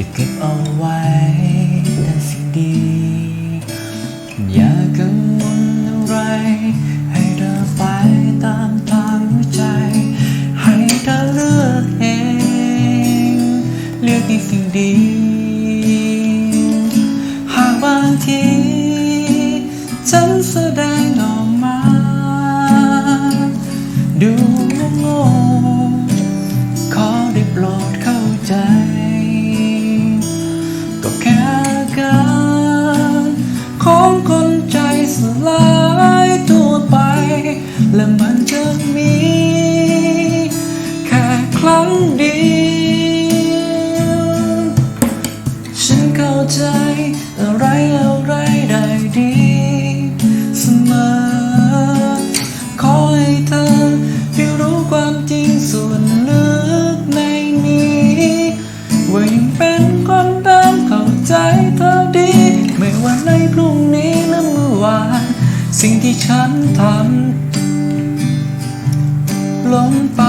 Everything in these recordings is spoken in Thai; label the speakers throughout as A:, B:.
A: จะเก็บเอาไว้แต่สิ่งดี อย่ากังวลอะไร ให้เธอไปตามทางใจ ให้เธอเลือกเอง เลือกในสิ่งดี หากบางทีฉันแสดง สิ่งที่ฉันทำลงไป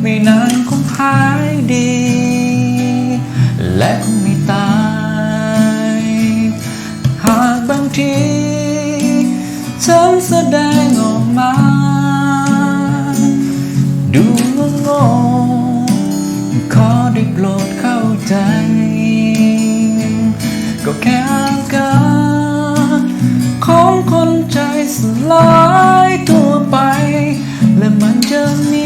A: ไม่นานคงหายดี และคงไม่ตาย หากบางทีฉันแสดงออกมา ดูงงขอได้โปรดเข้าใจ ก็แค่อาการของคนใจสลายตัวไป และมันจะมี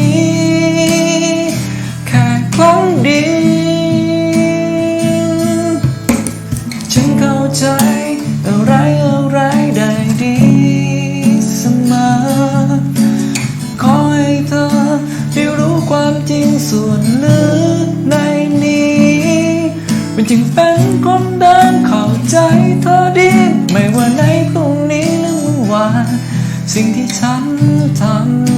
A: มันจึงเป็นคนเดิมเข้าใจเธอดี ไม่ว่าในพรุ่งนี้หรือเมื่อวาน สิ่งที่ฉันทำ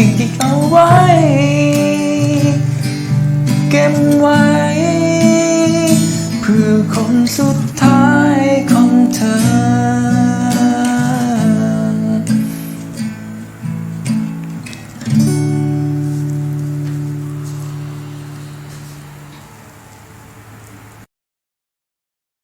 A: สิ่งที่เอาไว้ เก็บไว้เพื่อคนสุดท้ายของเธอ